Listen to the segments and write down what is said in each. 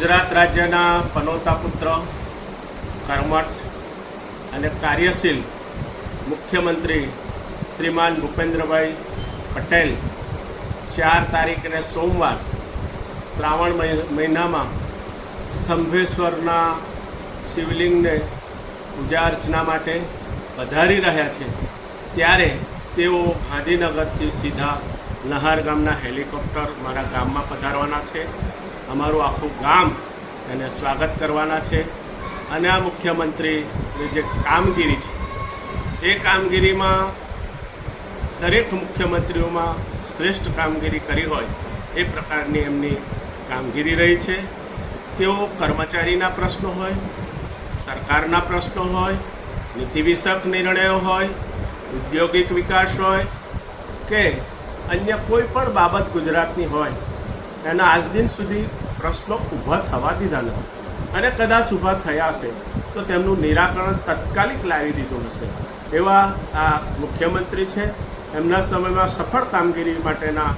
ગુજરાત રાજ્યના પનોતા પુત્ર, કર્મઠ અને કાર્યશીલ મુખ્યમંત્રી શ્રીમાન ભૂપેન્દ્રભાઈ પટેલ ચાર તારીખને સોમવાર શ્રાવણ મહિ- મહિનામાં સ્તંભેશ્વરના શિવલિંગને પૂજા અર્ચના માટે પધારી રહ્યા છે. ત્યારે તેઓ ગાંધીનગરથી સીધા નહાર ગામના હેલિકોપ્ટર મારા ગામમાં પધારવાના છે. અમારું આખું ગામ એને સ્વાગત કરવાના છે. અને આ મુખ્યમંત્રીની જે કામગીરી છે, એ કામગીરીમાં દરેક મુખ્યમંત્રીઓમાં શ્રેષ્ઠ કામગીરી કરી હોય એ પ્રકારની એમની કામગીરી રહી છે. તેઓ કર્મચારીના પ્રશ્નો હોય, સરકારના પ્રશ્નો હોય નીતિવિષયક નિર્ણયો હોય ઔદ્યોગિક વિકાસ હોય કે અન્ય કોઈ પણ બાબત ગુજરાતની હોય, એના આજ દિન સુધી પ્રશ્નો ઊભા થવા દીધા નથી. અને કદાચ ઊભા થયા હશે, તો તેમનું નિરાકરણ તત્કાલિક લાવી દીધું હશે. એવા આ મુખ્યમંત્રી છે, એમના સમયમાં સફળ કામગીરી માટેના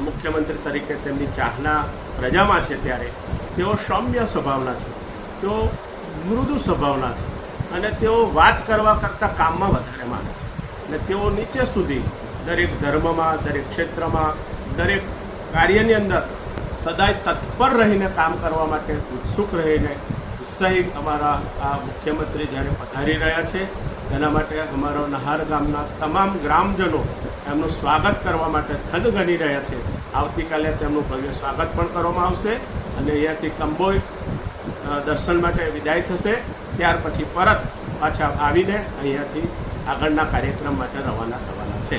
મુખ્યમંત્રી તરીકે તેમની ચાહના પ્રજામાં છે ત્યારે. તેઓ સૌમ્ય સ્વભાવના છે, તેઓ મૃદુ સ્વભાવના છે, અને તેઓ વાત કરવા કરતાં કામમાં વધારે માને છે. અને તેઓ નીચે સુધી દરેક ધર્મમાં, દરેક ક્ષેત્રમાં, દરેક કાર્યની અંદર સદાય તત્પર રહીને કામ કરવા માટે ઉત્સુક રહીને ઉત્સાહી અમારા આ મુખ્યમંત્રી જ્યારે પધારી રહ્યા છે, તેના માટે અમારો નહાર ગામના તમામ ગ્રામજનો એમનું સ્વાગત કરવા માટે થનગની રહ્યા છે. આવતીકાલે તેમનું ભવ્ય સ્વાગત પણ કરવામાં આવશે અને અહીંયાથી કંબોઈ દર્શન માટે વિદાય થશે. ત્યાર પછી પરત પાછા આવીને અહીંયાથી આગળના કાર્યક્રમ માટે રવાના થવાના છે.